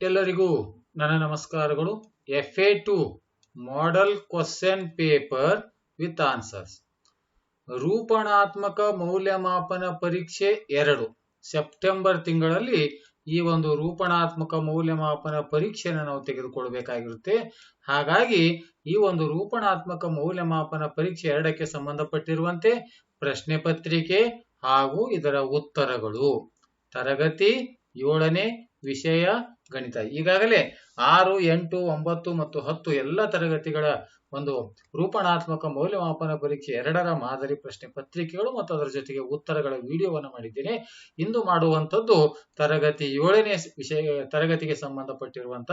ಎಲ್ಲರಿಗೂ ನನ್ನ ನಮಸ್ಕಾರಗಳು. F A two model question paper with answers ರೂಪಣಾತ್ಮಕ ಮೌಲ್ಯಮಾಪನ ಪರೀಕ್ಷೆ ಎರಡು. ಸೆಪ್ಟೆಂಬರ್ ತಿಂಗಳಲ್ಲಿ ಈ ಒಂದು ರೂಪಣಾತ್ಮಕ ಮೌಲ್ಯಮಾಪನ ಪರೀಕ್ಷೆಯನ್ನು ನಾವು ತೆಗೆದುಕೊಳ್ಬೇಕಾಗಿರುತ್ತೆ. ಹಾಗಾಗಿ ಈ ಒಂದು ರೂಪಣಾತ್ಮಕ ಮೌಲ್ಯಮಾಪನ ಪರೀಕ್ಷೆ ಎರಡಕ್ಕೆ ಸಂಬಂಧಪಟ್ಟಿರುವಂತೆ ಪ್ರಶ್ನೆ ಪತ್ರಿಕೆ ಹಾಗೂ ಇದರ ಉತ್ತರಗಳು. ತರಗತಿ ಏಳನೇ ವಿಷಯ ಗಣಿತ. ಈಗಾಗಲೇ ಆರು, ಎಂಟು, ಒಂಬತ್ತು ಮತ್ತು ಹತ್ತು ಎಲ್ಲ ತರಗತಿಗಳ ಒಂದು ರೂಪಣಾತ್ಮಕ ಮೌಲ್ಯಮಾಪನ ಪರೀಕ್ಷೆ ಎರಡರ ಮಾದರಿ ಪ್ರಶ್ನೆ ಪತ್ರಿಕೆಗಳು ಮತ್ತು ಅದರ ಜೊತೆಗೆ ಉತ್ತರಗಳ ವಿಡಿಯೋವನ್ನು ಮಾಡಿದ್ದೇನೆ. ಇಂದು ಮಾಡುವಂಥದ್ದು ತರಗತಿ ಏಳನೇ ವಿಷಯ, ತರಗತಿಗೆ ಸಂಬಂಧಪಟ್ಟಿರುವಂತ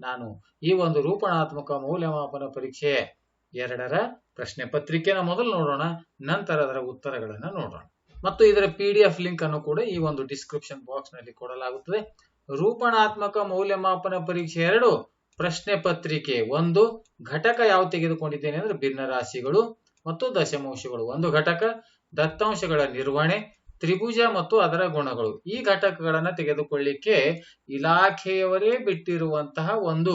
ನಾನು ಈ ಒಂದು ರೂಪಣಾತ್ಮಕ ಮೌಲ್ಯಮಾಪನ ಪರೀಕ್ಷೆ ಎರಡರ ಪ್ರಶ್ನೆ ಪತ್ರಿಕೆನ ಮೊದಲು ನೋಡೋಣ, ನಂತರ ಅದರ ಉತ್ತರಗಳನ್ನು ನೋಡೋಣ. ಮತ್ತು ಇದರ ಪಿ ಡಿ ಎಫ್ ಲಿಂಕ್ ಅನ್ನು ಕೂಡ ಈ ಒಂದು ಡಿಸ್ಕ್ರಿಪ್ಷನ್ ಬಾಕ್ಸ್ನಲ್ಲಿ ಕೊಡಲಾಗುತ್ತದೆ. ರೂಪಣಾತ್ಮಕ ಮೌಲ್ಯಮಾಪನ ಪರೀಕ್ಷೆ ಎರಡು, ಪ್ರಶ್ನೆ ಪತ್ರಿಕೆ ಒಂದು, ಘಟಕ ಯಾವ ತೆಗೆದುಕೊಂಡಿದ್ದೇನೆ ಅಂದ್ರೆ ಭಿನ್ನ ರಾಶಿಗಳು ಮತ್ತು ದಶಮಾಂಶಗಳು. ಒಂದು ಘಟಕ, ದತ್ತಾಂಶಗಳ ನಿರ್ವಹಣೆ, ತ್ರಿಭುಜ ಮತ್ತು ಅದರ ಗುಣಗಳು. ಈ ಘಟಕಗಳನ್ನ ತೆಗೆದುಕೊಳ್ಳಿಕ್ಕೆ ಇಲಾಖೆಯವರೇ ಬಿಟ್ಟಿರುವಂತಹ ಒಂದು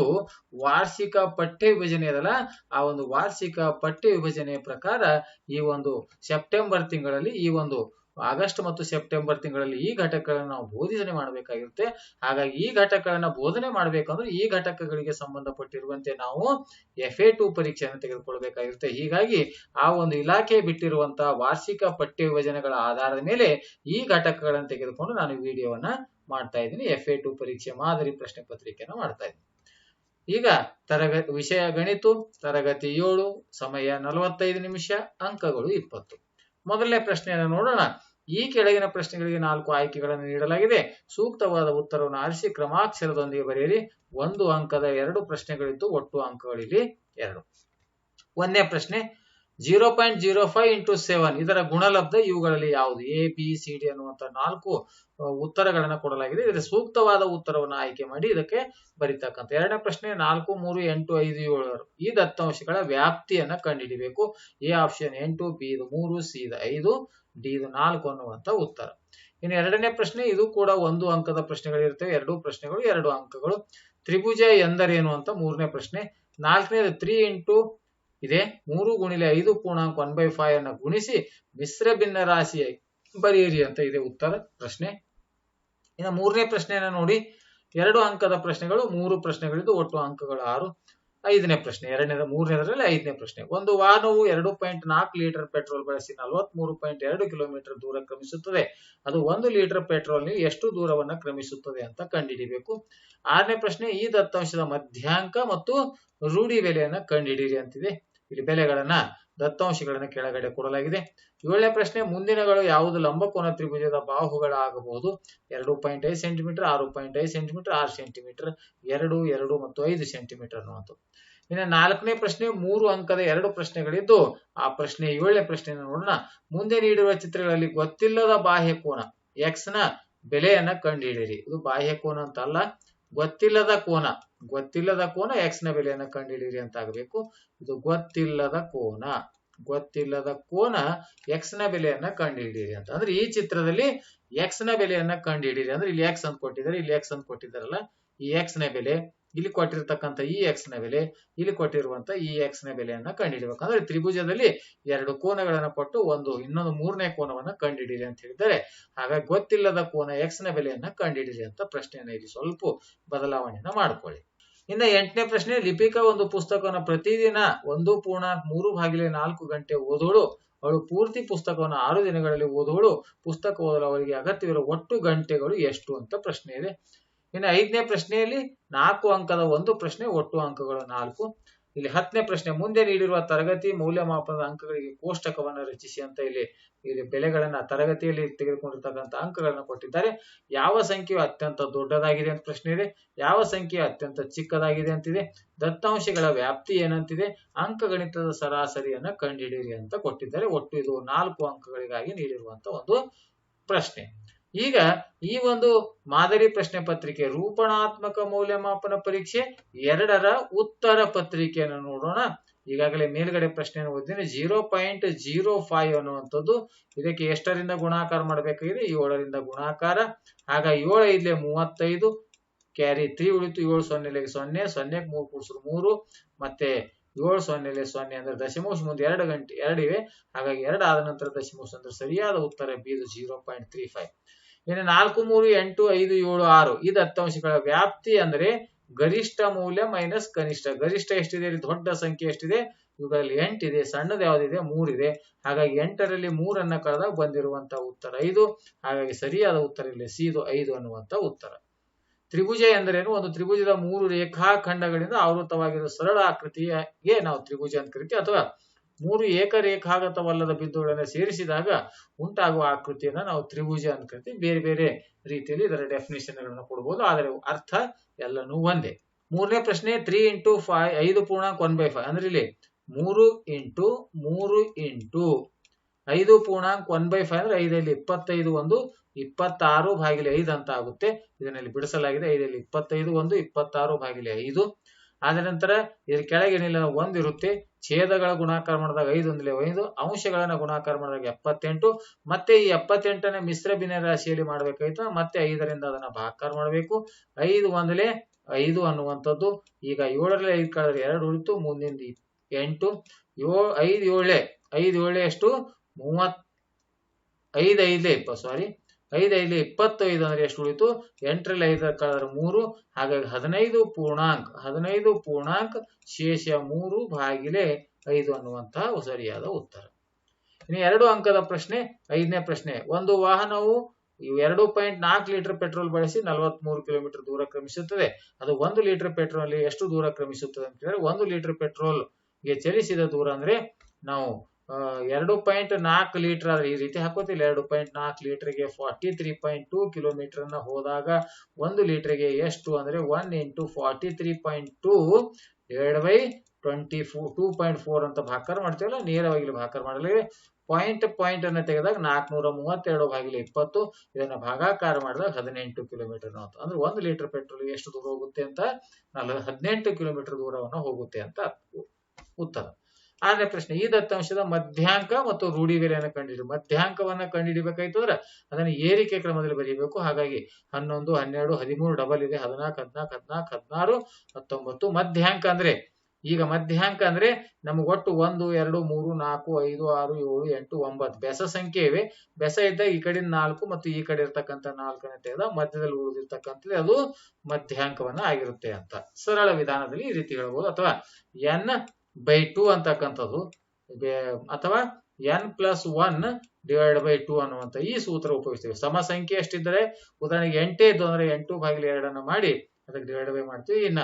ವಾರ್ಷಿಕ ಪಠ್ಯ ವಿಭಜನೆ ಅದಲ್ಲ, ಆ ಒಂದು ವಾರ್ಷಿಕ ಪಠ್ಯ ವಿಭಜನೆಯ ಪ್ರಕಾರ ಈ ಒಂದು ಸೆಪ್ಟೆಂಬರ್ ತಿಂಗಳಲ್ಲಿ ಈ ಒಂದು ಆಗಸ್ಟ್ ಮತ್ತು ಸೆಪ್ಟೆಂಬರ್ ತಿಂಗಳಲ್ಲಿ ಈ ಘಟಕಗಳನ್ನು ನಾವು ಬೋಧನೆ ಮಾಡಬೇಕಾಗಿರುತ್ತೆ. ಹಾಗಾಗಿ ಈ ಘಟಕಗಳನ್ನ ಬೋಧನೆ ಮಾಡಬೇಕಂದ್ರೆ ಈ ಘಟಕಗಳಿಗೆ ಸಂಬಂಧಪಟ್ಟಿರುವಂತೆ ನಾವು ಎಫ್ ಎ ಟು ಪರೀಕ್ಷೆಯನ್ನು ತೆಗೆದುಕೊಳ್ಬೇಕಾಗಿರುತ್ತೆ. ಹೀಗಾಗಿ ಆ ಒಂದು ಇಲಾಖೆ ಬಿಟ್ಟಿರುವಂತಹ ವಾರ್ಷಿಕ ಪಠ್ಯ ವಿಭಜನೆಗಳ ಆಧಾರದ ಮೇಲೆ ಈ ಘಟಕಗಳನ್ನು ತೆಗೆದುಕೊಂಡು ನಾನು ವಿಡಿಯೋವನ್ನ ಮಾಡ್ತಾ ಇದ್ದೀನಿ. ಎಫ್ ಎ ಟು ಪರೀಕ್ಷೆ ಮಾದರಿ ಪ್ರಶ್ನೆ ಪತ್ರಿಕೆಯನ್ನು ಮಾಡ್ತಾ ಇದ್ದೀನಿ. ಈಗ ತರಗತಿ ವಿಷಯ ಗಣಿತು, ತರಗತಿ ಏಳು, ಸಮಯ ನಲವತ್ತೈದು ನಿಮಿಷ, ಅಂಕಗಳು ಇಪ್ಪತ್ತು. ಮೊದಲನೇ ಪ್ರಶ್ನೆಯನ್ನು ನೋಡೋಣ. ಈ ಕೆಳಗಿನ ಪ್ರಶ್ನೆಗಳಿಗೆ ನಾಲ್ಕು ಆಯ್ಕೆಗಳನ್ನು ನೀಡಲಾಗಿದೆ. ಸೂಕ್ತವಾದ ಉತ್ತರವನ್ನು ಆರಿಸಿ, ಕ್ರಮಾಕ್ಷರದೊಂದಿಗೆ ಬರೆಯಿರಿ. ಒಂದು ಅಂಕದ ಎರಡು ಪ್ರಶ್ನೆಗಳಿದ್ದು ಒಟ್ಟು ಅಂಕಗಳಿಲ್ಲಿ ಎರಡು. ಒಂದನೇ ಪ್ರಶ್ನೆ zero point zero five into seven. ಇದರ ಗುಣಲಬ್ಧ ಇವುಗಳಲ್ಲಿ ಯಾವುದು? ಎ ಬಿ ಸಿ ಡಿ ಅನ್ನುವಂತ ನಾಲ್ಕು ಉತ್ತರಗಳನ್ನು ಕೊಡಲಾಗಿದೆ. ಇದರ ಸೂಕ್ತವಾದ ಉತ್ತರವನ್ನು ಆಯ್ಕೆ ಮಾಡಿ ಇದಕ್ಕೆ ಬರೀತಕ್ಕಂಥ ಎರಡನೇ ಪ್ರಶ್ನೆ, ನಾಲ್ಕು, ಮೂರು, ಎಂಟು, ಐದು ಏಳು ಈ ದತ್ತಾಂಶಗಳ ವ್ಯಾಪ್ತಿಯನ್ನ ಕಂಡುಹಿಡಿಬೇಕು. ಎ ಆಪ್ಷನ್ ಎಂಟು, ಬಿ ಇದು ಮೂರು, ಸಿ ಇದು ಐದು, ಡಿ ಇದು ನಾಲ್ಕು ಅನ್ನುವಂತ ಉತ್ತರ. ಇನ್ನು ಎರಡನೇ ಪ್ರಶ್ನೆ, ಇದು ಕೂಡ ಒಂದು ಅಂಕದ ಪ್ರಶ್ನೆಗಳಿರ್ತವೆ ಎರಡು ಪ್ರಶ್ನೆಗಳು ಎರಡು ಅಂಕಗಳು. ತ್ರಿಭುಜ ಎಂದರೇನು ಅಂತ ಮೂರನೇ ಪ್ರಶ್ನೆ. ನಾಲ್ಕನೇದು ತ್ರೀ ಇಂಟು ಇದೆ ಮೂರು ಗುಣಿಲೆ ಐದು ಪೂರ್ಣಾಂಕ ಒನ್ ಬೈ ಫೈವ್ ಅನ್ನು ಗುಣಿಸಿ ಮಿಶ್ರ ಭಿನ್ನ ರಾಶಿಯ ಬರೆಯಿರಿ ಅಂತ ಇದೆ ಉತ್ತರ ಪ್ರಶ್ನೆ. ಇನ್ನು ಮೂರನೇ ಪ್ರಶ್ನೆಯನ್ನ ನೋಡಿ. ಎರಡು ಅಂಕದ ಪ್ರಶ್ನೆಗಳು, ಮೂರು ಪ್ರಶ್ನೆಗಳಿದ್ದು ಒಟ್ಟು ಅಂಕಗಳು ಆರು. ಐದನೇ ಪ್ರಶ್ನೆ ಎರಡನೇ ಮೂರನೇದರಲ್ಲಿ ಐದನೇ ಪ್ರಶ್ನೆ. ಒಂದು ವಾಹನವು ಎರಡು ಪಾಯಿಂಟ್ ನಾಲ್ಕು ಲೀಟರ್ ಪೆಟ್ರೋಲ್ ಬಳಸಿ ನಲವತ್ಮೂರು ಪಾಯಿಂಟ್ ಎರಡು ಕಿಲೋಮೀಟರ್ ದೂರ ಕ್ರಮಿಸುತ್ತದೆ. ಅದು ಒಂದು ಲೀಟರ್ ಪೆಟ್ರೋಲ್ ಎಷ್ಟು ದೂರವನ್ನು ಕ್ರಮಿಸುತ್ತದೆ ಅಂತ ಕಂಡುಹಿಡಿಬೇಕು. ಆರನೇ ಪ್ರಶ್ನೆ, ಈ ದತ್ತಾಂಶದ ಮಧ್ಯಾಂಕ ಮತ್ತು ರೂಢಿ ಬೆಲೆಯನ್ನು ಕಂಡುಹಿಡಿಯಿರಿ ಅಂತಿದೆ. ಇಲ್ಲಿ ಬೆಲೆಗಳನ್ನ ದತ್ತಾಂಶಗಳನ್ನ ಕೆಳಗಡೆ ಕೊಡಲಾಗಿದೆ. ಏಳನೇ ಪ್ರಶ್ನೆ, ಮುಂದಿನಗಳು ಯಾವುದು? ಲಂಬಕೋನ ತ್ರಿಭುಜದ ಬಾಹುಗಳಾಗಬಹುದು. ಎರಡು ಪಾಯಿಂಟ್ ಐದು ಸೆಂಟಿಮೀಟರ್, ಆರು ಪಾಯಿಂಟ್ ಐದು ಸೆಂಟಿಮೀಟರ್, ಆರು ಸೆಂಟಿಮೀಟರ್, ಎರಡು ಎರಡು ಮತ್ತು ಐದು ಸೆಂಟಿಮೀಟರ್ ಅನ್ನುವಂಥದ್ದು. ಇನ್ನು ನಾಲ್ಕನೇ ಪ್ರಶ್ನೆ, ಮೂರು ಅಂಕದ ಎರಡು ಪ್ರಶ್ನೆಗಳಿದ್ದು, ಆ ಪ್ರಶ್ನೆ ಏಳನೇ ಪ್ರಶ್ನೆಯನ್ನು ನೋಡೋಣ. ಮುಂದೆ ನೀಡಿರುವ ಚಿತ್ರಗಳಲ್ಲಿ ಗೊತ್ತಿಲ್ಲದ ಬಾಹ್ಯ ಕೋನ ಎಕ್ಸ್ನ ಬೆಲೆಯನ್ನ ಕಂಡುಹಿಡಿಯಿರಿ ಇದು ಬಾಹ್ಯ ಕೋನ ಅಂತ ಅಲ್ಲ ಗೊತ್ತಿಲ್ಲದ ಕೋನ. ಗೊತ್ತಿಲ್ಲದ ಕೋನ ಎಕ್ಸ್ನ ಬೆಲೆಯನ್ನ ಕಂಡುಹಿಡಿಯಿರಿ ಅಂತ ಆಗಬೇಕು. ಇದು ಗೊತ್ತಿಲ್ಲದ ಕೋನ. ಗೊತ್ತಿಲ್ಲದ ಕೋನ ಎಕ್ಸ್ನ ಬೆಲೆಯನ್ನ ಕಂಡುಹಿಡಿಯಿರಿ ಅಂತ. ಅಂದ್ರೆ ಈ ಚಿತ್ರದಲ್ಲಿ ಎಕ್ಸ್ನ ಬೆಲೆಯನ್ನ ಕಂಡುಹಿಡಿಯಿರಿ. ಅಂದ್ರೆ ಇಲ್ಲಿ ಎಕ್ಸ್ ಅಂತ ಕೊಟ್ಟಿದ್ದಾರೆ. ಇಲ್ಲಿ ಎಕ್ಸ್ ಅಂತ ಕೊಟ್ಟಿದ್ದಾರಲ್ಲ. ಈ ಎಕ್ಸ್ನ ಬೆಲೆ ಇಲ್ಲಿ ಕೊಟ್ಟಿರ್ತಕ್ಕಂಥ ಈ ಎಕ್ಸ್ನ ಬೆಲೆ, ಇಲ್ಲಿ ಕೊಟ್ಟಿರುವಂತ ಈ ಎಕ್ಸ್ನ ಬೆಲೆಯನ್ನ ಕಂಡುಹಿಡಬೇಕು. ಅಂದ್ರೆ ತ್ರಿಭುಜದಲ್ಲಿ ಎರಡು ಕೋನಗಳನ್ನ ಕೊಟ್ಟು ಒಂದು, ಇನ್ನೊಂದು ಮೂರನೇ ಕೋನವನ್ನ ಕಂಡುಹಿಡಿಯಿರಿ ಅಂತ ಹೇಳಿದ್ದಾರೆ. ಹಾಗಾಗಿ ಗೊತ್ತಿಲ್ಲದ ಕೋನ ಎಕ್ಸ್ನ ಬೆಲೆಯನ್ನ ಕಂಡುಹಿಡಿಯಿರಿ ಅಂತ ಪ್ರಶ್ನೆಯನ್ನ ಇಲ್ಲಿ ಸ್ವಲ್ಪ ಬದಲಾವಣೆಯನ್ನ ಮಾಡ್ಕೊಳ್ಳಿ. ಇನ್ನ ಎಂಟನೇ ಪ್ರಶ್ನೆ, ಲಿಪಿಕಾ ಒಂದು ಪುಸ್ತಕವನ್ನು ಪ್ರತಿದಿನ ಒಂದು ಪೂರ್ಣಾಂಕ ಮೂರು ಭಾಗಿಲೆ ನಾಲ್ಕು ಗಂಟೆ ಓದೋಳು. ಅವಳು ಪೂರ್ತಿ ಪುಸ್ತಕವನ್ನು ಆರು ದಿನಗಳಲ್ಲಿ ಓದೋಳು. ಪುಸ್ತಕ ಓದಲು ಅವರಿಗೆ ಅಗತ್ಯವಿರುವ ಒಟ್ಟು ಗಂಟೆಗಳು ಎಷ್ಟು ಅಂತ ಪ್ರಶ್ನೆ ಇದೆ. ಇನ್ನು ಐದನೇ ಪ್ರಶ್ನೆಯಲ್ಲಿ ನಾಲ್ಕು ಅಂಕದ ಒಂದು ಪ್ರಶ್ನೆ, ಒಟ್ಟು ಅಂಕಗಳು ನಾಲ್ಕು. ಇಲ್ಲಿ ಹತ್ತನೇ ಪ್ರಶ್ನೆ, ಮುಂದೆ ನೀಡಿರುವ ತರಗತಿ ಮೌಲ್ಯಮಾಪನದ ಅಂಕಗಳಿಗೆ ಕೋಷ್ಟಕವನ್ನು ರಚಿಸಿ ಅಂತ ಇಲ್ಲಿ ಇಲ್ಲಿ ಬೆಲೆಗಳನ್ನ ತರಗತಿಯಲ್ಲಿ ತೆಗೆದುಕೊಂಡಿರ್ತಕ್ಕಂಥ ಅಂಕಗಳನ್ನು ಕೊಟ್ಟಿದ್ದಾರೆ. ಯಾವ ಸಂಖ್ಯೆಯು ಅತ್ಯಂತ ದೊಡ್ಡದಾಗಿದೆ ಅಂತ ಪ್ರಶ್ನೆ ಇದೆ. ಯಾವ ಸಂಖ್ಯೆ ಅತ್ಯಂತ ಚಿಕ್ಕದಾಗಿದೆ ಅಂತಿದೆ. ದತ್ತಾಂಶಗಳ ವ್ಯಾಪ್ತಿ ಏನಂತಿದೆ. ಅಂಕಗಣಿತದ ಸರಾಸರಿಯನ್ನ ಕಂಡುಹಿಡಿಯಿರಿ ಅಂತ ಕೊಟ್ಟಿದ್ದಾರೆ. ಒಟ್ಟು ಇದು ನಾಲ್ಕು ಅಂಕಗಳಿಗಾಗಿ ನೀಡಿರುವಂತ ಒಂದು ಪ್ರಶ್ನೆ. ಈಗ ಈ ಒಂದು ಮಾದರಿ ಪ್ರಶ್ನೆ ಪತ್ರಿಕೆ ರೂಪಣಾತ್ಮಕ ಮೌಲ್ಯಮಾಪನ ಪರೀಕ್ಷೆ ಎರಡರ ಉತ್ತರ ಪತ್ರಿಕೆಯನ್ನು ನೋಡೋಣ. ಈಗಾಗಲೇ ಮೇಲ್ಗಡೆ ಪ್ರಶ್ನೆಯನ್ನು ಓದಿದ್ರೆ ಜೀರೋ ಪಾಯಿಂಟ್ ಜೀರೋ ಫೈವ್ ಅನ್ನುವಂಥದ್ದು. ಇದಕ್ಕೆ ಎಷ್ಟರಿಂದ ಗುಣಾಕಾರ ಮಾಡಬೇಕಾಗಿದೆ? ಏಳರಿಂದ ಗುಣಾಕಾರ. ಆಗ ಏಳು ಐದ್ಲೆ ಮೂವತ್ತೈದು. ಕ್ಯಾರಿ ತ್ರೀ ಉಳಿತು ಏಳು ಸೊನ್ನೆಲೆಗೆ ಸೊನ್ನೆ, ಸೊನ್ನೆಗೆ ಮೂರು ಕೂಡಿಸಿದ್ರು ಮೂರು. ಮತ್ತೆ ಏಳು ಸೊನ್ನೆಲೆ ಸೊನ್ನೆ ಅಂದ್ರೆ ದಶಮಾಂಶ ಮುಂದೆ ಎರಡು ಗಂಟೆ ಎರಡಿವೆ ಹಾಗಾಗಿ ಎರಡು ಆದ ನಂತರ ದಶಮಾಂಶ ಅಂದ್ರೆ ಸರಿಯಾದ ಉತ್ತರ B zero point three five. ಇನ್ನು ನಾಲ್ಕು ಮೂರು ಎಂಟು ಐದು ಏಳು ಆರು. ಇದು ದತ್ತಾಂಶಗಳ ವ್ಯಾಪ್ತಿ ಅಂದ್ರೆ ಗರಿಷ್ಠ ಮೌಲ್ಯ ಮೈನಸ್ ಕನಿಷ್ಠ. ಗರಿಷ್ಠ ಎಷ್ಟಿದೆ? ಇಲ್ಲಿ ದೊಡ್ಡ ಸಂಖ್ಯೆ ಎಷ್ಟಿದೆ? ಇವುಗಳಲ್ಲಿ ಎಂಟಿದೆ, ಸಣ್ಣದು ಯಾವ್ದಿದೆ? ಮೂರಿದೆ. ಹಾಗಾಗಿ ಎಂಟರಲ್ಲಿ ಮೂರನ್ನ ಕಳೆದಾಗ ಬಂದಿರುವಂತಹ ಉತ್ತರ ಐದು. ಹಾಗಾಗಿ ಸರಿಯಾದ ಉತ್ತರ ಇಲ್ಲಿ ಸೀದು ಐದು ಅನ್ನುವಂತ ಉತ್ತರ. ತ್ರಿಭುಜ ಎಂದರೇನು? ಒಂದು ತ್ರಿಭುಜದ ಮೂರು ರೇಖಾಖಂಡಗಳಿಂದ ಆವೃತವಾಗಿರುವ ಸರಳ ಆಕೃತಿಗೆ ನಾವು ತ್ರಿಭುಜ ಅಂತ ಕರಿತೀವಿ. ಅಥವಾ ಮೂರು ಏಕರೇಖಾಗತವಲ್ಲದ ಬಿಂದುಗಳನ್ನು ಸೇರಿಸಿದಾಗ ಉಂಟಾಗುವ ಆಕೃತಿಯನ್ನು ನಾವು ತ್ರಿಭುಜ ಅಂತ ಕರಿತೀವಿ. ಬೇರೆ ಬೇರೆ ರೀತಿಯಲ್ಲಿ ಇದರ ಡೆಫಿನೇಷನ್ಗಳನ್ನು ಕೊಡಬಹುದು ಆದರೆ ಅರ್ಥ ಎಲ್ಲನೂ ಒಂದೇ. ಮೂರನೇ ಪ್ರಶ್ನೆ ತ್ರೀ ಇಂಟು ಫೈ ಐದು ಪೂರ್ಣಾಂಕ ಒನ್ ಬೈ ಫೈವ್ ಅಂದ್ರೆ ಇಲ್ಲಿ ಮೂರು ಇಂಟು ಮೂರು ಇಂಟು ಐದು ಪೂರ್ಣಾಂಕ ಒನ್ ಬೈ ಫೈವ್ ಅಂದ್ರೆ ಐದಲ್ಲಿ ಇಪ್ಪತ್ತೈದು ಒಂದು, ಇಪ್ಪತ್ತಾರು ಭಾಗಿಲೆ ಐದು ಅಂತ ಆಗುತ್ತೆ. ಇದನ್ನಲ್ಲಿ ಬಿಡಿಸಲಾಗಿದೆ. ಐದಲ್ಲಿ ಇಪ್ಪತ್ತೈದು ಒಂದು, ಇಪ್ಪತ್ತಾರು ಭಾಗಿಲೆ ಐದು. ಆದ ನಂತರ ಇದ್ರ ಕೆಳಗೇನಿಲ್ಲ ಒಂದು ಇರುತ್ತೆ ಛೇದಗಳ ಗುಣಾಕಾರ ಮಾಡಿದಾಗ ಐದು ಒಂದಲೇ ಐದು, ಅಂಶಗಳನ್ನ ಗುಣಾಕಾರ ಮಾಡಿದಾಗ ಎಪ್ಪತ್ತೆಂಟು, ಮತ್ತೆ ಈ ಎಪ್ಪತ್ತೆಂಟನೇ ಮಿಶ್ರ ಭಿನ್ನ ರಾಶಿಯಲ್ಲಿ ಮಾಡ್ಬೇಕಾಯ್ತು, ಮತ್ತೆ ಐದರಿಂದ ಅದನ್ನ ಭಾಕಾರ ಮಾಡಬೇಕು. ಐದು ಒಂದಲೇ ಐದು ಅನ್ನುವಂಥದ್ದು. ಈಗ ಏಳರಲ್ಲಿ ಐದು ಕಳೆದ್ರೆ ಎರಡು ಉಳಿತು ಮುಂದಿನ ಎಂಟು. ಏಳು ಐದು ಏಳೆ ಐದು ಏಳೆ ಎಷ್ಟು ಮೂವತ್ ಐದು ಐದಲೇ ಇಪ್ಪ ಸಾರಿ ಐದು ಐದು, ಇಪ್ಪತ್ತೈದು ಅಂದ್ರೆ ಎಷ್ಟು ಉಳಿತು. ಎಂಟರಲ್ಲಿ ಐದರ ಕಳೆದ್ರೆ ಮೂರು. ಹಾಗಾಗಿ ಹದಿನೈದು ಪೂರ್ಣಾಂಕ ಹದಿನೈದು ಪೂರ್ಣಾಂಕ ಶೇಷ ಮೂರು ಭಾಗಿಲೆ ಐದು ಅನ್ನುವಂತಹ ಸರಿಯಾದ ಉತ್ತರ. ಇನ್ನು ಎರಡು ಅಂಕದ ಪ್ರಶ್ನೆ, ಐದನೇ ಪ್ರಶ್ನೆ. ಒಂದು ವಾಹನವು ಎರಡು ಪಾಯಿಂಟ್ ನಾಲ್ಕು ಲೀಟರ್ ಪೆಟ್ರೋಲ್ ಬಳಸಿ ನಲವತ್ಮೂರು ಕಿಲೋಮೀಟರ್ ದೂರ ಕ್ರಮಿಸುತ್ತದೆ. ಅದು ಒಂದು ಲೀಟರ್ ಪೆಟ್ರೋಲ್ ಎಷ್ಟು ದೂರ ಕ್ರಮಿಸುತ್ತದೆ ಅಂತ ಹೇಳಿದ್ರೆ ಒಂದು ಲೀಟರ್ ಪೆಟ್ರೋಲ್ಗೆ ಚಲಿಸಿದ ದೂರ ಅಂದ್ರೆ ನಾವು ಎರಡು ಪಾಯಿಂಟ್ ನಾಲ್ಕು ಲೀಟರ್ ಆದ್ರೆ ಈ ರೀತಿ ಹಾಕೋತಿಲ್ಲ. ಎರಡು ಪಾಯಿಂಟ್ ನಾಲ್ಕು ಲೀಟರ್ಗೆ ಫಾರ್ಟಿ ತ್ರೀ ಪಾಯಿಂಟ್ ಟೂ ಕಿಲೋಮೀಟರ್ನ ಹೋದಾಗ ಒಂದು ಲೀಟರ್ಗೆ ಎಷ್ಟು ಅಂದ್ರೆ one into forty three point two divide by twenty four two point four ಅಂತ ಭಾಕರ್ ಮಾಡ್ತೀವಲ್ಲ, ನೇರವಾಗಿ ಭಾಕಾರ ಮಾಡಲಿದೆ ಪಾಯಿಂಟ್ ಪಾಯಿಂಟ್ ಅನ್ನ ತೆಗೆದಾಗ ನಾಲ್ಕನೂರ ಮೂವತ್ತೆರಡು ಭಾಗಿಲೆ ಇಪ್ಪತ್ತು, ಇದನ್ನ ಭಾಗಾಕಾರ ಮಾಡಿದಾಗ ಹದಿನೆಂಟು ಕಿಲೋಮೀಟರ್ ಅಂದ್ರೆ ಒಂದು ಲೀಟರ್ ಪೆಟ್ರೋಲ್ ಎಷ್ಟು ದೂರ ಹೋಗುತ್ತೆ ಅಂತ? ಹದಿನೆಂಟು ಕಿಲೋಮೀಟರ್ ದೂರವನ್ನು ಹೋಗುತ್ತೆ ಅಂತ ಉತ್ತರ ಆರನೇ ಪ್ರಶ್ನೆ, ಈ ದತ್ತಾಂಶದ ಮಧ್ಯಾಂಕ ಮತ್ತು ರೂಢಿ ಬೆಲೆಯನ್ನು ಕಂಡುಹಿಡಿ ಮಧ್ಯಾಂಕವನ್ನ ಕಂಡುಹಿಡಿಬೇಕಾಯ್ತಂದ್ರೆ ಅದನ್ನ ಏರಿಕೆ ಕ್ರಮದಲ್ಲಿ ಬರೀಬೇಕು. ಹಾಗಾಗಿ ಹನ್ನೊಂದು, ಹನ್ನೆರಡು, ಹದಿಮೂರು, ಡಬಲ್ ಇದೆ. ಹದಿನಾಲ್ಕು ಹದಿನಾಲ್ಕು ಹದಿನಾಲ್ಕು, ಹದಿನಾರು, ಹತ್ತೊಂಬತ್ತು. ಮಧ್ಯಾಂಕ ಅಂದ್ರೆ, ಈಗ ಮಧ್ಯಾಂಕ ಅಂದ್ರೆ ನಮ್ಗೆ ಒಟ್ಟು ಒಂದು, ಎರಡು, ಮೂರು, ನಾಲ್ಕು, ಐದು, ಆರು, ಏಳು, ಎಂಟು, ಒಂಬತ್ತು. ಬೆಸ ಸಂಖ್ಯೆ ಇವೆ. ಬೆಸ ಇದ್ದಾಗ ಈ ಕಡೆ ನಾಲ್ಕು ಮತ್ತು ಈ ಕಡೆ ಇರ್ತಕ್ಕಂಥ ನಾಲ್ಕನೇ ತೆಗೆದ ಮಧ್ಯದಲ್ಲಿ ಉಳಿದಿರ್ತಕ್ಕಂಥದ್ದು ಅದು ಮಧ್ಯಾಂಕವನ್ನ ಆಗಿರುತ್ತೆ ಅಂತ. ಸರಳ ವಿಧಾನದಲ್ಲಿ ಈ ರೀತಿ ಹೇಳ್ಬೋದು. ಅಥವಾ ಎನ್ ಬೈ ಟೂ ಅಂತಕ್ಕಂಥದ್ದು. ಅಥವಾ N plus one divide by two ಅನ್ನುವಂತ ಈ ಸೂತ್ರ ಉಪಯೋಗಿಸ್ತೀವಿ. ಸಮ ಸಂಖ್ಯೆ ಎಷ್ಟಿದ್ದರೆ, ಉದಾಹರಣೆಗೆ ಎಂಟೇ ಇದ್ದು ಅಂದ್ರೆ ಎಂಟು ಬಾಗಿಲು ಎರಡನ್ನ ಮಾಡಿ, ಅದಕ್ಕೆ ಡಿವೈಡ್ ಬೈ ಮಾಡ್ತೀವಿ. ಇನ್ನ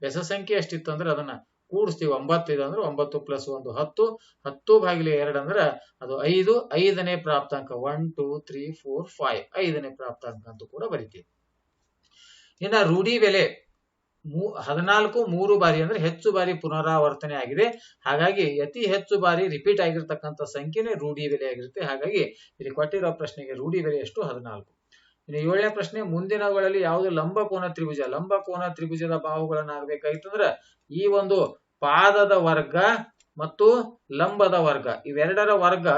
ಬೆಸ ಸಂಖ್ಯೆ ಎಷ್ಟಿತ್ತು ಅಂದ್ರೆ ಅದನ್ನ ಕೂಡಿಸ್ತೀವಿ. ಒಂಬತ್ತು ಇದೆ ಅಂದ್ರೆ ಒಂಬತ್ತು ಪ್ಲಸ್ ಒಂದು ಹತ್ತು. ಹತ್ತು ಬಾಗಿಲು ಎರಡು ಅಂದ್ರೆ ಅದು ಐದು. ಐದನೇ ಪ್ರಾಪ್ತಾಂಕ one two three four five ಐದನೇ ಪ್ರಾಪ್ತಾಂಕ ಅಂತ ಕೂಡ ಬರಿತೀವಿ. ಇನ್ನ ರೂಢಿ ಬೆಲೆ ಹದಿನಾಲ್ಕು, ಮೂರು ಬಾರಿ ಅಂದ್ರೆ ಹೆಚ್ಚು ಬಾರಿ ಪುನರಾವರ್ತನೆ ಆಗಿದೆ. ಹಾಗಾಗಿ ಅತಿ ಹೆಚ್ಚು ಬಾರಿ ರಿಪೀಟ್ ಆಗಿರ್ತಕ್ಕಂಥ ಸಂಖ್ಯೆನೇ ರೂಢಿ ಬೆಲೆ ಆಗಿರುತ್ತೆ. ಹಾಗಾಗಿ ಇಲ್ಲಿ ಕೊಟ್ಟಿರೋ ಪ್ರಶ್ನೆಗೆ ರೂಢಿ ಬೆಲೆ ಎಷ್ಟು? ಹದಿನಾಲ್ಕು. ಇನ್ನು ಏಳನೇ ಪ್ರಶ್ನೆ, ಮುಂದಿನವುಗಳಲ್ಲಿ ಯಾವುದು ಲಂಬಕೋನ ತ್ರಿಭುಜ? ಲಂಬಕೋನ ತ್ರಿಭುಜದ ಬಾಹುಗಳನ್ನ ಆಗ್ಬೇಕಾಯ್ತಂದ್ರ ಈ ಒಂದು ಪಾದದ ವರ್ಗ ಮತ್ತು ಲಂಬದ ವರ್ಗ, ಇವೆರಡರ ವರ್ಗ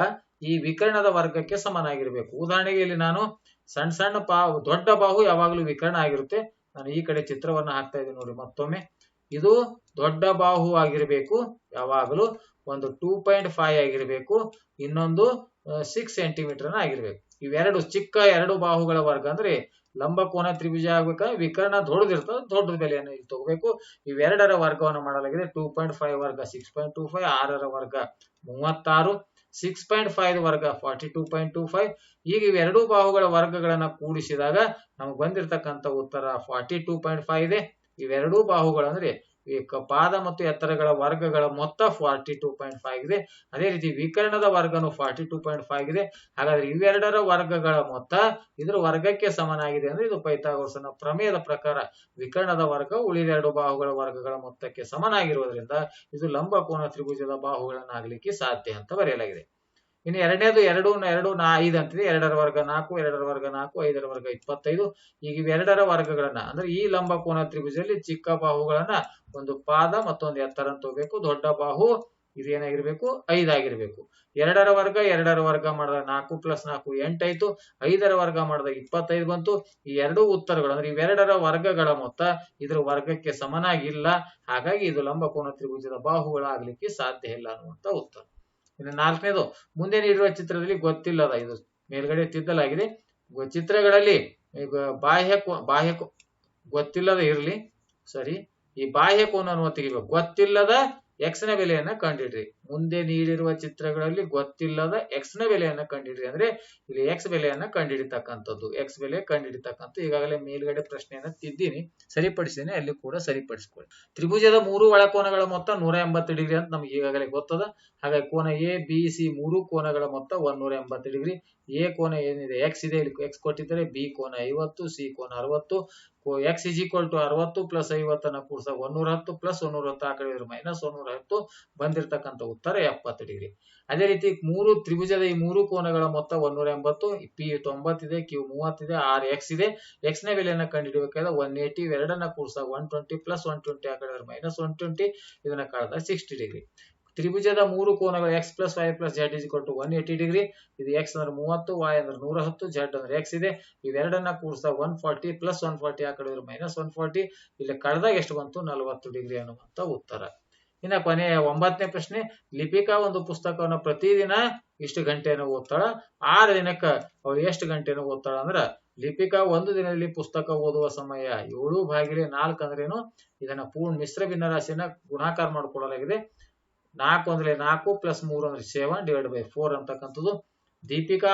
ಈ ವಿಕರ್ಣದ ವರ್ಗಕ್ಕೆ ಸಮನಾಗಿರ್ಬೇಕು. ಉದಾಹರಣೆಗೆ ಇಲ್ಲಿ ನಾನು ಸಣ್ಣ ಸಣ್ಣ ಪಾ, ದೊಡ್ಡ ಬಾಹು ಯಾವಾಗಲೂ ವಿಕರ್ಣ ಆಗಿರುತ್ತೆ. ನಾನು ಈ ಕಡೆ ಚಿತ್ರವನ್ನ ಹಾಕ್ತಾ ಇದ್ದೀನಿ ನೋಡಿ, ಮತ್ತೊಮ್ಮೆ. ಇದು ದೊಡ್ಡ ಬಾಹು ಆಗಿರಬೇಕು, ಯಾವಾಗಲೂ ಒಂದು ಟೂ ಪಾಯಿಂಟ್ ಫೈವ್ ಆಗಿರಬೇಕು, ಇನ್ನೊಂದು ಸಿಕ್ಸ್ ಸೆಂಟಿಮೀಟರ್ ಆಗಿರ್ಬೇಕು. ಇವೆರಡು ಚಿಕ್ಕ ಎರಡು ಬಾಹುಗಳ ವರ್ಗ ಅಂದ್ರೆ ಲಂಬಕೋನ ತ್ರಿಭುಜ ಆಗ್ಬೇಕಾದ್ರೆ ವಿಕರ್ಣ ದೊಡ್ಡದಿರ್ತದೆ ದೊಡ್ಡ ಬೆಲೆಯನ್ನು ಇಲ್ಲಿ ತಗೋಬೇಕು. ಇವೆರಡರ ವರ್ಗವನ್ನು ಮಾಡಲಾಗಿದೆ ಟೂ ಪಾಯಿಂಟ್ ಫೈವ್ ವರ್ಗ ಸಿಕ್ಸ್ ಪಾಯಿಂಟ್ ಟೂ ಫೈವ್ ಆರರ ವರ್ಗ, ಮೂವತ್ತಾರು. ಸಿಕ್ಸ್ ಪಾಯಿಂಟ್ ಫೈವ್ ವರ್ಗ forty two point two five ಈಗ ಇವೆರಡೂ ಬಾಹುಗಳ ವರ್ಗಗಳನ್ನು ಕೂಡಿಸಿದಾಗ ನಮಗೆ ಬಂದಿರತಕ್ಕಂಥ ಉತ್ತರ ಫಾರ್ಟಿ ಟೂ ಪಾಯಿಂಟ್ ಫೈವ್ ಇದೆ. ಇವೆರಡೂ ಬಾಹುಗಳು ಅಂದ್ರೆ ಈ ಪಾದ ಮತ್ತು ಎತ್ತರಗಳ ವರ್ಗಗಳ ಮೊತ್ತ ಫಾರ್ಟಿ ಟೂ ಪಾಯಿಂಟ್ ಫೈವ್ ಇದೆ. ಅದೇ ರೀತಿ ವಿಕರ್ಣದ ವರ್ಗನು ಫಾರ್ಟಿ ಟೂ ಪಾಯಿಂಟ್ ಫೈವ್ ಇದೆ. ಹಾಗಾದ್ರೆ ಇವೆರಡರ ವರ್ಗಗಳ ಮೊತ್ತ ಇದರ ವರ್ಗಕ್ಕೆ ಸಮನಾಗಿದೆ ಅಂದ್ರೆ ಇದು ಪೈಥಾಗೋರಸನ ಪ್ರಮೇಯದ ಪ್ರಕಾರ ವಿಕರ್ಣದ ವರ್ಗ ಉಳಿದೆರಡು ಬಾಹುಗಳ ವರ್ಗಗಳ ಮೊತ್ತಕ್ಕೆ ಸಮನಾಗಿರುವುದರಿಂದ ಇದು ಲಂಬಕೋನ ತ್ರಿಭುಜದ ಬಾಹುಗಳನ್ನಾಗಲಿಕ್ಕೆ ಸಾಧ್ಯ ಅಂತ ಬರೆಯಲಾಗಿದೆ. ಇನ್ನು ಎರಡನೇದು ಎರಡು ಎರಡು, ನಾ, ಐದು ಅಂತಿದೆ. ಎರಡರ ವರ್ಗ ನಾಲ್ಕು, ಎರಡರ ವರ್ಗ ನಾಲ್ಕು, ಐದರ ವರ್ಗ ಇಪ್ಪತ್ತೈದು. ಈಗ ಇವೆರಡರ ವರ್ಗಗಳನ್ನ, ಅಂದ್ರೆ ಈ ಲಂಬ ಕೋನ ತ್ರಿಭುಜದಲ್ಲಿ ಚಿಕ್ಕ ಬಾಹುಗಳನ್ನ ಒಂದು ಪಾದ ಮತ್ತೊಂದು ಎತ್ತರ ಅಂತ ಹೋಗ್ಬೇಕು ದೊಡ್ಡ ಬಾಹು ಇದು ಏನಾಗಿರ್ಬೇಕು ಐದಾಗಿರ್ಬೇಕು. ಎರಡರ ವರ್ಗ ಎರಡರ ವರ್ಗ ಮಾಡಿದ ನಾಲ್ಕು ಪ್ಲಸ್ ನಾಲ್ಕು ಎಂಟಾಯ್ತು ಐದರ ವರ್ಗ ಮಾಡಿದ ಇಪ್ಪತ್ತೈದು ಬಂತು. ಈ ಎರಡು ಉತ್ತರಗಳು, ಅಂದ್ರೆ ಇವೆರಡರ ವರ್ಗಗಳ ಮೊತ್ತ ಇದ್ರ ವರ್ಗಕ್ಕೆ ಸಮನಾಗಿಲ್ಲ. ಹಾಗಾಗಿ ಇದು ಲಂಬಕೋನ ತ್ರಿಭುಜದ ಬಾಹುಗಳಾಗ್ಲಿಕ್ಕೆ ಸಾಧ್ಯ ಇಲ್ಲ ಅನ್ನುವಂತ ಉತ್ತರ. ಇನ್ನು ನಾಲ್ಕನೇದು, ಮುಂದೆ ನೀಡಿರುವ ಚಿತ್ರದಲ್ಲಿ ಗೊತ್ತಿಲ್ಲದ ಇದು ಮೇಲ್ಗಡೆ ತಿದ್ದಲಾಗಿದೆ. ಚಿತ್ರಗಳಲ್ಲಿ ಬಾಹ್ಯ ಬಾಹ್ಯ ಗೊತ್ತಿಲ್ಲದ ಇರಲಿ. ಸರಿ. ಈ ಬಾಹ್ಯ ಕೋನವನ್ನು ತೆಗಿಬೇಕು ಗೊತ್ತಿಲ್ಲದ ಎಕ್ಸ್ನ ಬೆಲೆಯನ್ನ ಕಂಡಿಡ್ರಿ. ಮುಂದೆ ನೀಡಿರುವ ಚಿತ್ರಗಳಲ್ಲಿ ಗೊತ್ತಿಲ್ಲದ ಎಕ್ಸ್ನ ಬೆಲೆಯನ್ನ ಕಂಡಿಡ್ರಿ. ಅಂದ್ರೆ ಇಲ್ಲಿ ಎಕ್ಸ್ ಬೆಲೆಯನ್ನ ಕಂಡಿಡಿತಕ್ಕಂಥದ್ದು. ಎಕ್ಸ್ ಬೆಲೆ ಕಂಡಿಡಿತಕ್ಕಂಥ ಈಗಾಗಲೇ ಮೇಲ್ಗಡೆ ಪ್ರಶ್ನೆಯನ್ನ ತಿದ್ದೀನಿ. ಸರಿಪಡಿಸಿದ್ದೇನೆ ಅಲ್ಲಿ ಕೂಡ ಸರಿಪಡಿಸಿಕೊಳ್ಳಿ. ತ್ರಿಭುಜದ ಮೂರು ಒಳಕೋನಗಳ ಮೊತ್ತ ನೂರ ಎಂಬತ್ತು ಡಿಗ್ರಿ ಅಂತ ನಮ್ಗೆ ಈಗಾಗಲೇ ಗೊತ್ತದ. ಹಾಗೆ ಕೋನ ಎ ಬಿ ಸಿ ಮೂರು ಕೋನಗಳ ಮೊತ್ತ ಒಂದೂರ ಎಂಬತ್ತು ಡಿಗ್ರಿ. ಎ ಕೋನ ಏನಿದೆ? ಎಕ್ಸ್ ಇದೆ. ಇಲ್ಲಿ ಎಕ್ಸ್ ಕೊಟ್ಟಿದ್ದಾರೆ. ಬಿ ಕೋನ ಐವತ್ತು ಸಿ ಕೋನ ಅರವತ್ತು. ಎಕ್ಸ್ ಇಸ್ ಈಕ್ವಲ್ ಟು ಅರವತ್ತು ಪ್ಲಸ್ ಐವತ್ತನ್ನ ಕೂಡಿಸ ಒಂದೂರ ಹತ್ತು ಪ್ಲಸ್ ಹತ್ತು ಆ ಕಡೆ ಮೈನಸ್ ಹತ್ತು ಬಂದಿರತಕ್ಕಂಥ ಉತ್ತರ ಎಪ್ಪತ್ತು ಡಿಗ್ರಿ. ಅದೇ ರೀತಿ ಮೂರು ತ್ರಿಭುಜದ ಈ ಮೂರು ಕೋನಗಳ ಮೊತ್ತ ಒಂದೂರ ಎಂಬತ್ತು, ಪಿ ತೊಂಬತ್ತಿದೆ ಕ್ಯೂ ಮೂವತ್ತಿದೆ ಆರ್ ಎಕ್ಸ್ ಇದೆ. ಎಕ್ಸ್ನ ಬೆಲೆಯನ್ನು ಕಂಡುಹಿಡಬೇಕಾದ್ರೆ ಒನ್ ಏಟಿ ಎರಡನ್ನ ಕೂಡಿಸ one twenty plus one twenty, ಆ ಕಡೆ ಮೈನಸ್ ಒನ್ ಟ್ವೆಂಟಿ, ಇದನ್ನ ಕಳೆದ ಸಿಕ್ಸ್ಟಿ ಡಿಗ್ರಿ. ತ್ರಿಭುಜದ ಮೂರು ಕೋನಗಳು X plus Y plus Z is ಕೊಟ್ಟು ಒನ್ ಏಟಿ ಡಿಗ್ರಿ. ಇದು ಎಕ್ಸ್ ಅಂದ್ರೆ ಮೂವತ್ತು, ವೈ ಅಂದ್ರೆ ನೂರ ಹತ್ತು ಜೆಡ್ ಅಂದ್ರೆ ಎಕ್ಸ್ ಇದೆ. ಇವೆರಡನ್ನ ಕೂಡಿಸಿದ one forty plus one forty, ಆ ಕಡೆ ಮೈನಸ್ ಒನ್ ಫಾರ್ಟಿ. ಇಲ್ಲಿ ಕಳೆದಾಗ ಎಷ್ಟು ಬಂತು? ನಲವತ್ತು ಡಿಗ್ರಿ ಅನ್ನುವಂತ ಉತ್ತರ. ಇನ್ನ ಕೊನೆಯ ಒಂಬತ್ತನೇ ಪ್ರಶ್ನೆ, ಲಿಪಿಕಾ ಒಂದು ಪುಸ್ತಕವನ್ನು ಪ್ರತಿದಿನ ಇಷ್ಟು ಗಂಟೆಯನ್ನು ಓದ್ತಾಳ? ಆರು ದಿನಕ್ಕ ಅವಳು ಎಷ್ಟು ಗಂಟೆಯನ್ನು ಓದ್ತಾಳ ಅಂದ್ರ, ಲಿಪಿಕಾ ಒಂದು ದಿನದಲ್ಲಿ ಪುಸ್ತಕ ಓದುವ ಸಮಯ ಏಳು ಭಾಗಿಲೆ ನಾಲ್ಕು ಅಂದ್ರೇನು, ಇದನ್ನ ಪೂರ್ಣ ಮಿಶ್ರ ಭಿನ್ನರಾಶಿಯನ್ನ ಗುಣಾಕಾರ ಮಾಡಿಕೊಡಲಾಗಿದೆ. ನಾಲ್ಕು ಅಂದ್ರೆ ನಾಲ್ಕು ಪ್ಲಸ್ ಮೂರು ಅಂದ್ರೆ ಸೆವೆನ್ ಡಿವೈಡ್ ಬೈ ಫೋರ್ ಅಂತಕ್ಕಂಥದ್ದು ದೀಪಿಕಾ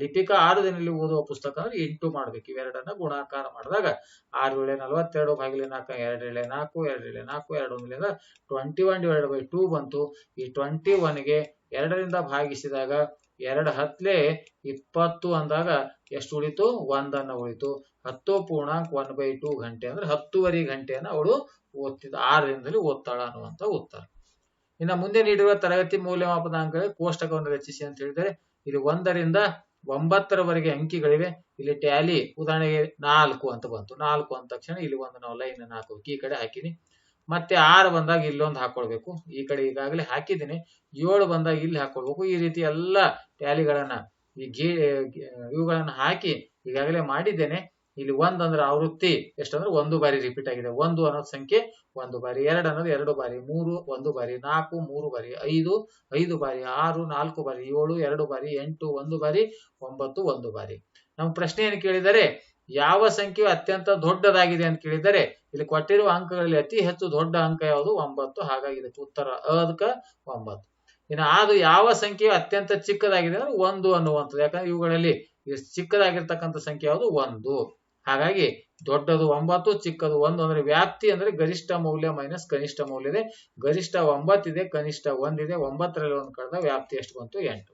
ಲಿಪಿಕಾ ಆರು ದಿನದಲ್ಲಿ ಓದುವ ಪುಸ್ತಕ ಅಂದ್ರೆ ಎಂಟು ಮಾಡ್ಬೇಕು. ಇವೆರಡನ್ನ ಗುಣಾಕಾರ ಮಾಡಿದಾಗ ಆರು ವೇಳೆ ನಲವತ್ತೆರಡು ಭಾಗಿಲೆ ನಾಲ್ಕು, ಎರಡು ವೇಳೆ ನಾಲ್ಕು, ಎರಡು ವೇಳೆ ನಾಲ್ಕು, ಎರಡು ಒಂದ್ಲಿಂದ twenty one divide by two ಬಂತು. ಈ ಟ್ವೆಂಟಿ ಒನ್ಗೆ ಎರಡರಿಂದ ಭಾಗಿಸಿದಾಗ ಎರಡು ಹತ್ಲೆ ಇಪ್ಪತ್ತು ಅಂದಾಗ ಎಷ್ಟು ಉಳಿತು? ಒಂದನ್ನ ಉಳಿತು. ಹತ್ತು ಪೂರ್ಣಾಂಕ ಒನ್ ಬೈ ಟೂ ಗಂಟೆ ಅಂದ್ರೆ ಹತ್ತುವರೆ ಗಂಟೆಯನ್ನ ಅವಳು ಓದ್ತಿದ್ದ. ಆರು ದಿನದಲ್ಲಿ ಓದ್ತಾಳ ಅನ್ನುವಂತ ಉತ್ತರ. ಇನ್ನು ಮುಂದೆ ನೀಡಿರುವ ತರಗತಿ ಮೌಲ್ಯಮಾಪನಾಂಕಗಳಿಗೆ ಕೋಷ್ಟಕವನ್ನು ರಚಿಸಿ ಅಂತ ಹೇಳಿದರೆ ಇಲ್ಲಿ ಒಂದರಿಂದ ಒಂಬತ್ತರವರೆಗೆ ಅಂಕಿಗಳಿವೆ. ಇಲ್ಲಿ ಟ್ಯಾಲಿ ಉದಾಹರಣೆಗೆ ನಾಲ್ಕು ಅಂತ ಬಂತು. ನಾಲ್ಕು ಅಂದ ತಕ್ಷಣ ಇಲ್ಲಿ ಒಂದು ನಾವು ಲೈನ್ ಅನ್ನು ಹಾಕೋಬೇಕು. ಈ ಕಡೆ ಹಾಕಿನಿ. ಮತ್ತೆ ಆರು ಬಂದಾಗ ಇಲ್ಲೊಂದು ಹಾಕೊಳ್ಬೇಕು. ಈ ಕಡೆ ಈಗಾಗಲೇ ಹಾಕಿದ್ದೀನಿ. ಏಳು ಬಂದಾಗ ಇಲ್ಲಿ ಹಾಕೊಳ್ಬೇಕು. ಈ ರೀತಿ ಎಲ್ಲ ಟ್ಯಾಲಿಗಳನ್ನ ಈ ಗೀ ಇವುಗಳನ್ನ ಹಾಕಿ ಈಗಾಗಲೇ ಮಾಡಿದ್ದೇನೆ. ಇಲ್ಲಿ ಒಂದ್ ಅಂದ್ರೆ ಆವೃತ್ತಿ ಎಷ್ಟಂದ್ರೆ ಒಂದು ಬಾರಿ ರಿಪೀಟ್ ಆಗಿದೆ. ಒಂದು ಅನ್ನೋದು ಸಂಖ್ಯೆ ಒಂದು ಬಾರಿ. ಎರಡು ಅನ್ನೋದು ಎರಡು ಬಾರಿ. ಮೂರು ಒಂದು ಬಾರಿ. ನಾಲ್ಕು ಮೂರು ಬಾರಿ. ಐದು ಐದು ಬಾರಿ. ಆರು ನಾಲ್ಕು ಬಾರಿ. ಏಳು ಎರಡು ಬಾರಿ. ಎಂಟು ಒಂದು ಬಾರಿ. ಒಂಬತ್ತು ಒಂದು ಬಾರಿ. ನಮ್ಮ ಪ್ರಶ್ನೆಯನ್ನು ಕೇಳಿದರೆ, ಯಾವ ಸಂಖ್ಯೆಯು ಅತ್ಯಂತ ದೊಡ್ಡದಾಗಿದೆ ಅಂತ ಕೇಳಿದರೆ, ಇಲ್ಲಿ ಕೊಟ್ಟಿರುವ ಅಂಕಗಳಲ್ಲಿ ಅತಿ ಹೆಚ್ಚು ದೊಡ್ಡ ಅಂಕ ಯಾವುದು? ಒಂಬತ್ತು. ಹಾಗಾಗಿ ಇದಕ್ಕೆ ಉತ್ತರ ಅದಕ್ಕ ಒಂಬತ್ತು. ಇನ್ನು ಅದು ಯಾವ ಸಂಖ್ಯೆ ಅತ್ಯಂತ ಚಿಕ್ಕದಾಗಿದೆ ಅಂದ್ರೆ ಒಂದು ಅನ್ನುವಂಥದ್ದು. ಯಾಕಂದ್ರೆ ಇವುಗಳಲ್ಲಿ ಚಿಕ್ಕದಾಗಿರ್ತಕ್ಕಂಥ ಸಂಖ್ಯೆ ಯಾವುದು? ಒಂದು. ಹಾಗಾಗಿ ದೊಡ್ಡದು ಒಂಬತ್ತು, ಚಿಕ್ಕದು ಒಂದು ಅಂದ್ರೆ ವ್ಯಾಪ್ತಿ ಅಂದ್ರೆ ಗರಿಷ್ಠ ಮೌಲ್ಯ ಮೈನಸ್ ಕನಿಷ್ಠ ಮೌಲ್ಯ ಇದೆ. ಗರಿಷ್ಠ ಒಂಬತ್ತಿದೆ ಕನಿಷ್ಠ ಒಂದಿದೆ ಒಂಬತ್ತರಲ್ಲಿ ಒಂದು ಕಳೆದ ವ್ಯಾಪ್ತಿ ಎಷ್ಟು ಬಂತು? ಎಂಟು.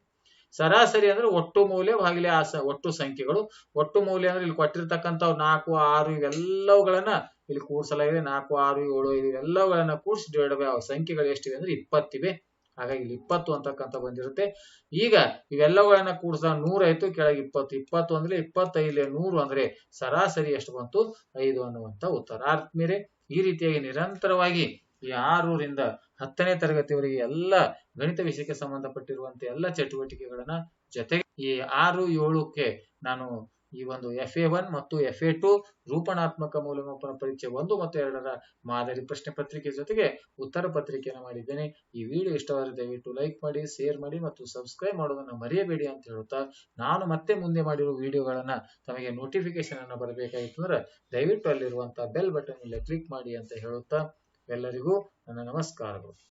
ಸರಾಸರಿ ಅಂದ್ರೆ ಒಟ್ಟು ಮೌಲ್ಯ ಭಾಗಲಿ ಆ ಒಟ್ಟು ಸಂಖ್ಯೆಗಳು. ಒಟ್ಟು ಮೌಲ್ಯ ಅಂದ್ರೆ ಇಲ್ಲಿ ಕೊಟ್ಟಿರ್ತಕ್ಕಂಥವು ನಾಲ್ಕು, ಆರು ಇವೆಲ್ಲವುಗಳನ್ನ ಇಲ್ಲಿ ಕೂಡಿಸಲಾಗಿದೆ. ನಾಲ್ಕು, ಆರು, ಏಳು ಇವೆಲ್ಲವುಗಳನ್ನ ಕೂಡಿಸಿ ಡಿವೈಡ್ ಬೈ ಸಂಖ್ಯೆಗಳು ಎಷ್ಟಿವೆ ಅಂದ್ರೆ ಇಪ್ಪತ್ತಿವೆ. ಹಾಗಾಗಿ ಇಲ್ಲಿ ಇಪ್ಪತ್ತು ಅಂತಕ್ಕಂಥ ಬಂದಿರುತ್ತೆ. ಈಗ ಇವೆಲ್ಲವುಗಳನ್ನ ಕೂಡಿಸಿದಾಗ ನೂರ ಆಯ್ತು ಕೆಳಗೆ ಇಪ್ಪತ್ತು ಇಪ್ಪತ್ತು ಅಂದ್ರೆ ಇಪ್ಪತ್ತೈದು, ನೂರು ಅಂದ್ರೆ ಸರಾಸರಿ ಎಷ್ಟು ಬಂತು? ಐದು ಅನ್ನುವಂತ ಉತ್ತರ. ಆದ್ಮೇಲೆ ಈ ರೀತಿಯಾಗಿ ನಿರಂತರವಾಗಿ ಈ ಆರೂರಿಂದ ಹತ್ತನೇ ತರಗತಿವರೆಗೆ ಎಲ್ಲ ಗಣಿತ ವಿಷಯಕ್ಕೆ ಸಂಬಂಧಪಟ್ಟಿರುವಂತೆ ಎಲ್ಲ ಚಟುವಟಿಕೆಗಳನ್ನ ಜೊತೆಗೆ ಈ ಆರು ಏಳಕ್ಕೆ ನಾನು ಈ ಒಂದು ಎಫ್ ಎ ಒನ್ ಮತ್ತು ಎಫ್ ಎ ಟು ರೂಪಣಾತ್ಮಕ ಮೌಲ್ಯಮಾಪನ ಪರೀಕ್ಷೆ ಒಂದು ಮತ್ತು ಎರಡರ ಮಾದರಿ ಪ್ರಶ್ನೆ ಪತ್ರಿಕೆ ಜೊತೆಗೆ ಉತ್ತರ ಪತ್ರಿಕೆಯನ್ನು ಮಾಡಿದ್ದೇನೆ. ಈ ವಿಡಿಯೋ ಇಷ್ಟವಾದರೆ ದಯವಿಟ್ಟು ಲೈಕ್ ಮಾಡಿ, ಶೇರ್ ಮಾಡಿ ಮತ್ತು ಸಬ್ಸ್ಕ್ರೈಬ್ ಮಾಡೋದನ್ನ ಮರೆಯಬೇಡಿ ಅಂತ ಹೇಳುತ್ತಾ ನಾನು ಮತ್ತೆ ಮುಂದೆ ಮಾಡಿರುವ ವಿಡಿಯೋಗಳನ್ನ ತಮಗೆ ನೋಟಿಫಿಕೇಶನ್ ಅನ್ನು ಬರಬೇಕಾಗಿತ್ತು ಅಂದ್ರೆ ದಯವಿಟ್ಟು ಅಲ್ಲಿರುವಂತಹ ಬೆಲ್ ಬಟನ್ ಮೇಲೆ ಕ್ಲಿಕ್ ಮಾಡಿ ಅಂತ ಹೇಳುತ್ತಾ ಎಲ್ಲರಿಗೂ ನನ್ನ ನಮಸ್ಕಾರಗಳು.